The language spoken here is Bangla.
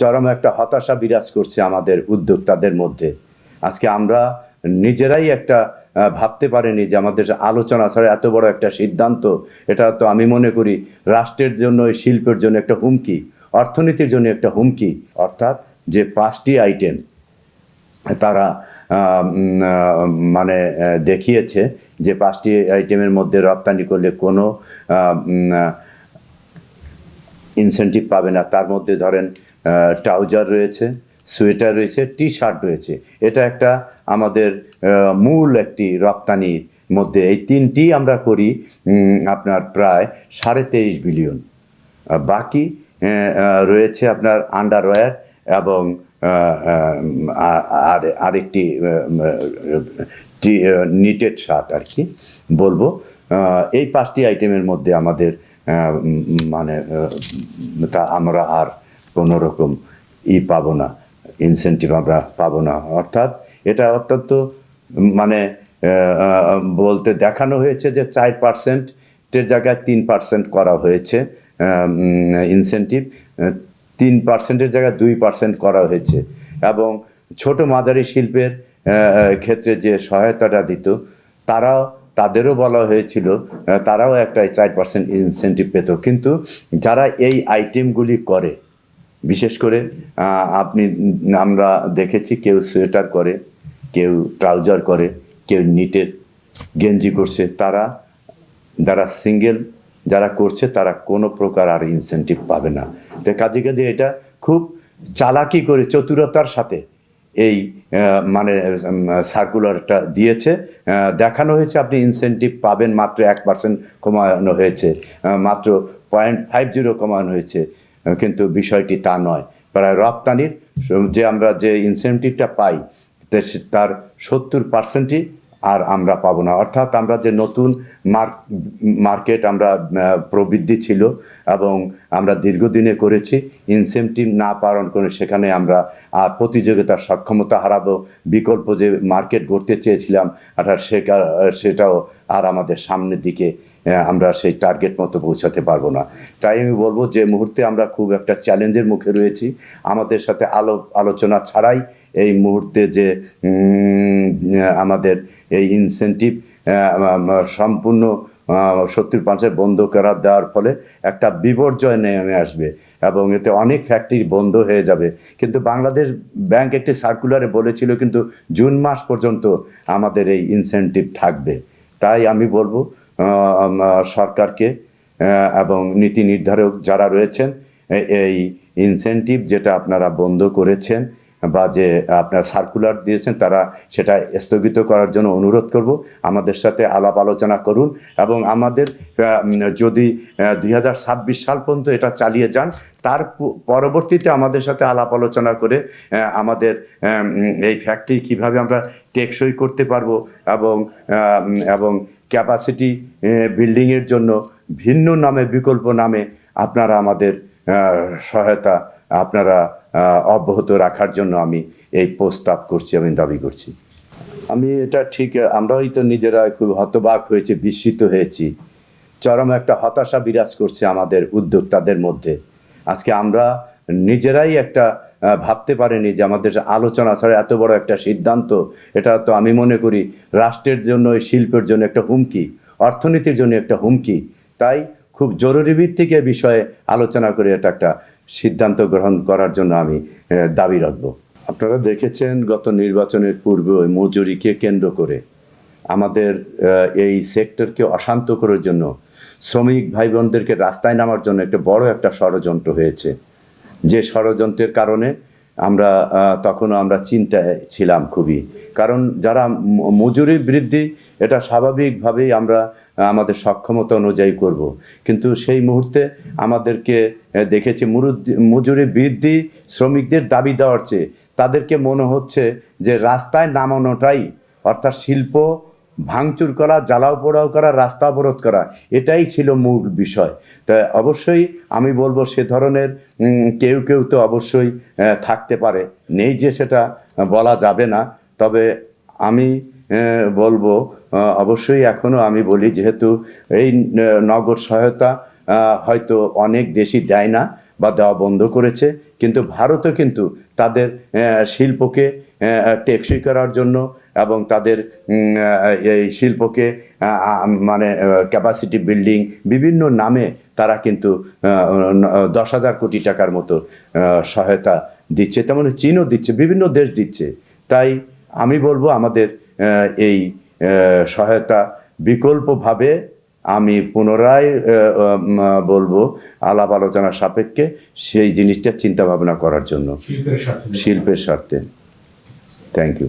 চরম একটা হতাশা বিরাজ করছে আমাদের উদ্যোক্তাদের মধ্যে। আজকে আমরা নিজেরাই একটা ভাবতে পারিনি যে আমাদের আলোচনা ছাড়া এত বড় একটা সিদ্ধান্ত, এটা তো আমি মনে করি রাষ্ট্রের জন্য, শিল্পের জন্য একটা হুমকি, অর্থনীতির জন্য একটা হুমকি। অর্থাৎ যে পাঁচটি আইটেম তারা মানে দেখিয়েছে যে পাঁচটি আইটেমের মধ্যে রপ্তানি করলে কোনো ইনসেন্টিভ পাবে না। তার মধ্যে ধরেন ট্রাউজার রয়েছে, সোয়েটার রয়েছে টি শার্ট রয়েছে। এটা একটা আমাদের মূল একটি রপ্তানির মধ্যে। এই তিনটি আমরা করি আপনার প্রায় সাড়ে তেইশ বিলিয়ন। বাকি রয়েছে আপনার আন্ডারওয়্যার এবং আর, আরেকটি নিটেড শার্ট আর কি, বলব। এই পাঁচটি আইটেমের মধ্যে আমাদের মানে তা আমরা আর কোনো রকম ই পাবো না ইনসেন্টিভ আমরা পাবো না। অর্থাৎ এটা অত্যন্ত মানে বলতে দেখানো হয়েছে যে চার পার্সেন্টের জায়গায় তিন পার্সেন্ট করা হয়েছে ইনসেন্টিভ তিন পার্সেন্টের জায়গায় দুই পার্সেন্ট করা হয়েছে। এবং ছোট মাঝারি শিল্পের ক্ষেত্রে যে সহায়তাটা দিত, তারাও, তাদেরও বলা হয়েছিল তারাও একটা চার পার্সেন্ট ইনসেন্টিভ পেত। কিন্তু যারা এই আইটেমগুলি করে বিশেষ করে আপনি, আমরা দেখেছি কেউ সোয়েটার করে, কেউ ট্রাউজার করে, কেউ নিটের গেঞ্জি করছে, তারা, যারা সিঙ্গেল যারা করছে, তারা কোনো প্রকার আর ইনসেন্টিভ পাবে না। তো কাজে কাজে এটা খুব চালাকি করে চতুরতার সাথে এই মানে সার্কুলারটা দিয়েছে। দেখানো হয়েছে আপনি ইনসেন্টিভ পাবেন, মাত্র এক পার্সেন্ট কমানো হয়েছে মাত্র পয়েন্ট ফাইভ জিরো কমানো হয়েছে। কিন্তু বিষয়টি তা নয়। প্রায় রপ্তানির যে আমরা যে ইনসেন্টিভটা পাই তার সত্তর পার্সেন্টই আর আমরা পাবো না। অর্থাৎ আমরা যে নতুন মার্ক, মার্কেট আমরা প্রবৃদ্ধি ছিল এবং আমরা দীর্ঘদিনে করেছি ইনসেন্টিভ না পালন করে সেখানে আমরা আর প্রতিযোগিতার সক্ষমতা হারাবো, বিকল্প যে মার্কেট গড়তে চেয়েছিলাম অর্থাৎ সেটা সেটাও আর আমাদের সামনের দিকে আমরা সেই টার্গেট মতো পৌঁছাতে পারব না। তাই আমি বলব যে মুহূর্তে আমরা খুব একটা চ্যালেঞ্জের মুখে রয়েছি। আমাদের সাথে আলো, আলোচনা ছাড়াই এই মুহূর্তে যে আমাদের এই ইনসেন্টিভ সম্পূর্ণ সত্তর পাঁচের বন্ধ করা দেওয়ার ফলে একটা বিপর্যয় নেমে আসবে এবং এতে অনেক ফ্যাক্টরি বন্ধ হয়ে যাবে। কিন্তু বাংলাদেশ ব্যাংক একটি সার্কুলারে বলেছিল কিন্তু জুন মাস পর্যন্ত আমাদের এই ইনসেন্টিভ থাকবে। তাই আমি বলব সরকারকে এবং নীতি নির্ধারক যারা রয়েছেন এই ইনসেন্টিভ যেটা আপনারা বন্ধ করেছেন বা যে আপনার সার্কুলার দিয়েছেন, তারা সেটা স্থগিত করার জন্য অনুরোধ করব। আমাদের সাথে আলাপ আলোচনা করুন এবং আমাদের যদি দু হাজার ছাব্বিশ সাল পর্যন্ত এটা চালিয়ে যান, তার পরবর্তীতে আমাদের সাথে আলাপ আলোচনা করে আমাদের এই ফ্যাক্টরি কীভাবে আমরা টেকসই করতে পারব এবং এবং ক্যাপাসিটি বিল্ডিংয়ের জন্য ভিন্ন নামে, বিকল্প নামে আপনারা আমাদের সহায়তা আপনারা অব্যাহত রাখার জন্য আমি এই প্রস্তাব করছি, আমি দাবি করছি। আমি এটা ঠিক, আমরাই তো নিজেরা খুব হতবাক হয়েছি, বিস্মিত হয়েছি। চরম একটা হতাশা বিরাজ করছে আমাদের উদ্যোক্তাদের মধ্যে। আজকে আমরা নিজেরাই একটা ভাবতে পারেনি যে আমাদের আলোচনা ছাড়া এত বড় একটা সিদ্ধান্ত, এটা তো আমি মনে করি রাষ্ট্রের জন্য, এই শিল্পের জন্য একটা হুমকি, অর্থনীতির জন্য একটা হুমকি। তাই খুব জরুরি ভিত্তিক বিষয়ে আলোচনা করে এটা একটা সিদ্ধান্ত গ্রহণ করার জন্য আমি দাবি রাখব। আপনারা দেখেছেন গত নির্বাচনের পূর্বে ওই মজুরিকে কেন্দ্র করে আমাদের এই সেক্টরকে অশান্ত করার জন্য শ্রমিক ভাই বোনদেরকে রাস্তায় নামার জন্য একটা বড় একটা ষড়যন্ত্র হয়েছে। যে ষড়যন্ত্রের কারণে আমরা তখনও আমরা চিন্তায় ছিলাম খুবই। কারণ যারা মজুরি বৃদ্ধি, এটা স্বাভাবিকভাবেই আমরা আমাদের সক্ষমতা অনুযায়ী করব। কিন্তু সেই মুহূর্তে আমাদেরকে দেখেছি মজুরি বৃদ্ধি শ্রমিকদের দাবি দেওয়ার চেয়ে, তাদেরকে মনে হচ্ছে যে রাস্তায় নামানোটাই, অর্থাৎ শিল্প ভাঙচুর করা, জ্বালাও পোড়াও করা, রাস্তা অবরোধ করা, এটাই ছিল মূল বিষয়। তা অবশ্যই আমি বলব সে ধরনের কেউ কেউ তো অবশ্যই থাকতে পারে। নেই যে সেটা বলা যাবে না। তবে আমি বলব অবশ্যই এখনও আমি বলি, যেহেতু এই নগদ সহায়তা হয়তো অনেক দেশই দেয় না বা দেওয়া বন্ধ করেছে, কিন্তু ভারতও কিন্তু তাদের শিল্পকে টেকসই করার জন্য এবং তাদের এই শিল্পকে মানে ক্যাপাসিটি বিল্ডিং বিভিন্ন নামে তারা কিন্তু দশ হাজার কোটি টাকার মতো সহায়তা দিচ্ছে। তেমন চীনও দিচ্ছে বিভিন্ন দেশ দিচ্ছে। তাই আমি বলব আমাদের এই সহায়তা বিকল্পভাবে আমি পুনরায় বলব আলাপ আলোচনার সাপেক্ষে সেই জিনিসটা চিন্তা ভাবনা করার জন্য। শিল্পের স্বার্থে। Thank you